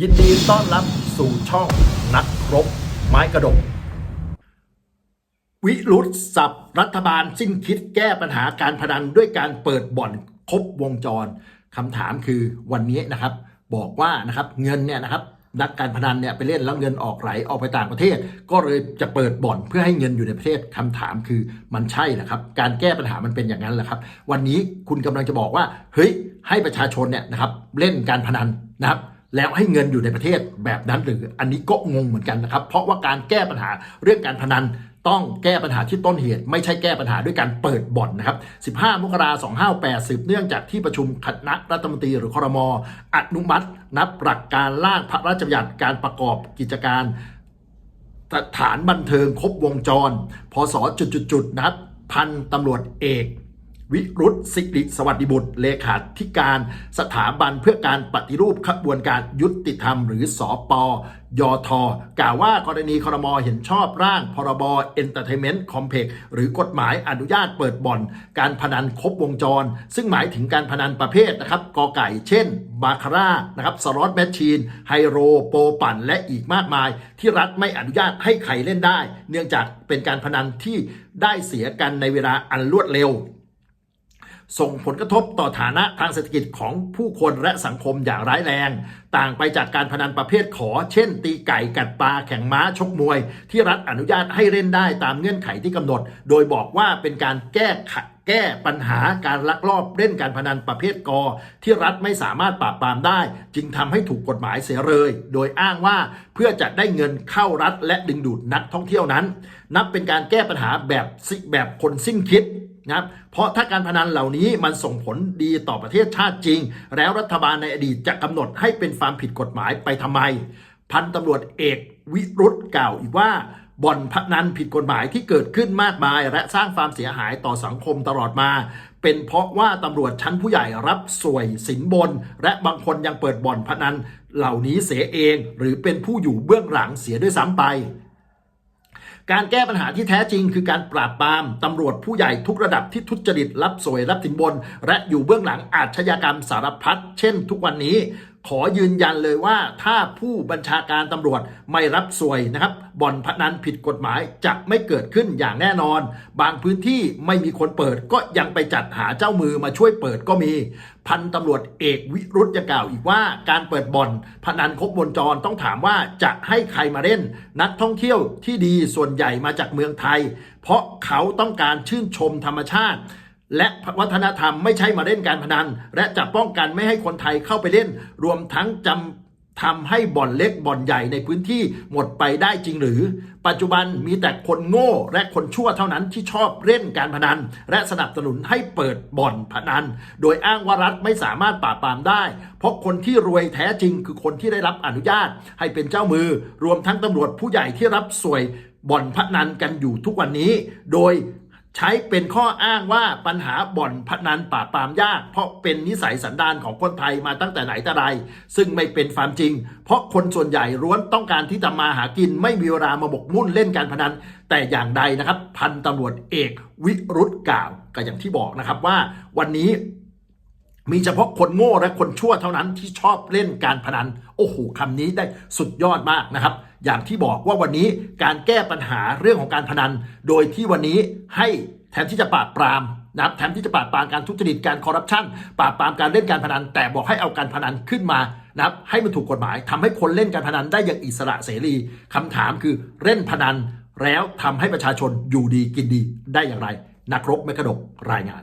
ยินดีต้อนรับสู่ช่องนักรบไม้กระดก วิรุธสับรัฐบาลสิ้นคิดแก้ปัญหาการพนันด้วยการเปิดบ่อนครบวงจรคำถามคือวันนี้นะครับ บอกว่านะครับเงินเนี่ยนะครับนักการพนันเนี่ยไปเล่นแล้วเงินออกไหลออกไปต่างประเทศ ก็เลยจะเปิดบ่อนเพื่อให้เงินอยู่ในประเทศคำถามคือมันใช่นะครับ การแก้ปัญหามันเป็นอย่างนั้นแหละครับ วันนี้คุณกำลังจะบอกว่าเฮ้ยให้ประชาชนเนี่ยนะครับเล่นการพนันนะครับ แล้วให้เงินอยู่ในประเทศแบบนั้นหรืออันนี้ก็งงเหมือนกันนะครับ เพราะว่าการแก้ปัญหาเรื่องการพนันต้องแก้ปัญหาที่ต้นเหตุ ไม่ใช่แก้ปัญหาด้วยการเปิดบ่อนนะครับ 15 มกราคม 258 สืบเนื่องจากที่ประชุมคณะรัฐมนตรีหรือครมออนุมัติ นับหลักการร่างพระราชบัญญัติการประกอบกิจการสถานบันเทิงครบวงจร พศจุดๆๆนะครับ พันตำรวจเอก วิรุธสิริสวัสดิบุตร เลขาธิการสถาบันเพื่อการปฏิรูปขบวนการยุติธรรม หรือสอปยทกล่าวว่ากรณีครมเห็นชอบร่าง พรบ Entertainment Complex หรือกฎหมายอนุญาตเปิดบ่อน การพนันครบวงจร ซึ่งหมายถึงการพนันประเภทนะครับกอไก่เช่น บาคาร่านะครับสล็อตแมชชีน ไฮโรโปปั่น และอีกมากมาย ที่รัฐไม่อนุญาตให้ใครเล่นได้ เนื่องจากเป็นการพนันที่ได้เสียกันในเวลาอันรวดเร็ว ส่งผลกระทบต่อฐานะทางเศรษฐกิจของผู้คนและสังคมอย่างร้ายแรง ต่างไปจากการพนันประเภทขอ เช่น ตีไก่กัดปลาแข่งม้าชกมวย ที่รัฐอนุญาตให้เล่นได้ตามเงื่อนไขที่กำหนด โดยบอกว่าเป็นการแก้ไขแก้ปัญหาการลักลอบเล่นการพนันประเภทกอ ที่รัฐไม่สามารถปราบปรามได้ จึงทำให้ถูกกฎหมายเสียเลย โดยอ้างว่าเพื่อจะได้เงินเข้ารัฐและดึงดูดนักท่องเที่ยวนั้น นับเป็นการแก้ปัญหาแบบซิแบบคนสิ้นคิด นะเพราะถ้าการพนันเหล่านี้มันส่งผลดีต่อประเทศชาติจริง แล้วรัฐบาลในอดีตจะกำหนดให้เป็นความผิดกฎหมายไปทำไม พันตำรวจเอกวิรุธกล่าวอีกว่าบ่อนพนันผิดกฎหมายที่เกิดขึ้นมากมาย และสร้างความเสียหายต่อสังคมตลอดมา เป็นเพราะว่าตำรวจชั้นผู้ใหญ่รับสวยสินบน และบางคนยังเปิดบ่อนพนันเหล่านี้เสียเอง หรือเป็นผู้อยู่เบื้องหลังเสียด้วยซ้ำไป การแก้ปัญหาที่แท้จริง คือการปราบปรามตำรวจผู้ใหญ่ทุกระดับที่ทุจริตรับสวยรับสินบน และอยู่เบื้องหลังอาชญากรรมสารพัดเช่นทุกวันนี้ ขอยืนยันเลยว่าถ้าผู้บัญชาการตำรวจไม่รับสวยนะครับบ่อนพนันผิดกฎหมายจะไม่เกิดขึ้นอย่างแน่นอน บางพื้นที่ไม่มีคนเปิดก็ยังไปจัดหาเจ้ามือมาช่วยเปิดก็มี พันตำรวจเอกวิรุธยังกล่าวอีกว่าการเปิดบ่อนพนันครบวงจรต้องถามว่าจะให้ใครมาเล่น นักท่องเที่ยวที่ดีส่วนใหญ่มาจากเมืองไทย เพราะเขาต้องการชื่นชมธรรมชาติ และวัฒนธรรมไม่ใช่มาเล่นการพนัน และจะป้องกันไม่ให้คนไทยเข้าไปเล่น รวมทั้งจำทำให้บ่อนเล็กบ่อนใหญ่ในพื้นที่หมดไปได้จริงหรือ ปัจจุบันมีแต่คนโง่และคนชั่วเท่านั้นที่ชอบเล่นการพนัน และสนับสนุนให้เปิดบ่อนพนัน โดยอ้างว่ารัฐไม่สามารถปราบปรามได้ เพราะคนที่รวยแท้จริงคือคนที่ได้รับอนุญาต ให้เป็นเจ้ามือ รวมทั้งตำรวจผู้ใหญ่ที่รับสวยบ่อนพนันกันอยู่ทุกวันนี้ โดย ใช้เป็นข้ออ้างว่าปัญหาบ่อนพนันปราบปรามยาก เพราะเป็นนิสัยสันดานของคนไทยมาตั้งแต่ไหนแต่ไร ซึ่งไม่เป็นความจริง เพราะคนส่วนใหญ่ล้วนต้องการที่จะมาหากินไม่มีเวลามาบกมุ่นเล่นการพนัน แต่อย่างใดนะครับ พันตำรวจเอกวิรุธกล่าวก็อย่างที่บอกนะครับว่า วันนี้ มีเฉพาะคนโง่และคนชั่วเท่านั้นที่ชอบเล่นการพนัน โอ้โหคำนี้ได้สุดยอดมากนะครับ อย่างที่บอกว่าวันนี้การแก้ปัญหาเรื่องของการพนัน โดยที่วันนี้ให้แทนที่จะปราบปรามนะครับแทนที่จะปราบปรามการทุจริตการคอร์รัปชันปราบปรามการเล่นการพนัน แต่บอกให้เอาการพนันขึ้นมานะครับให้มันถูกกฎหมายทำให้คนเล่นการพนันได้อย่างอิสระเสรีคำถามคือเล่นพนันแล้วทำให้ประชาชนอยู่ดีกินดีได้อย่างไร นักรบไม่กระดกรายงาน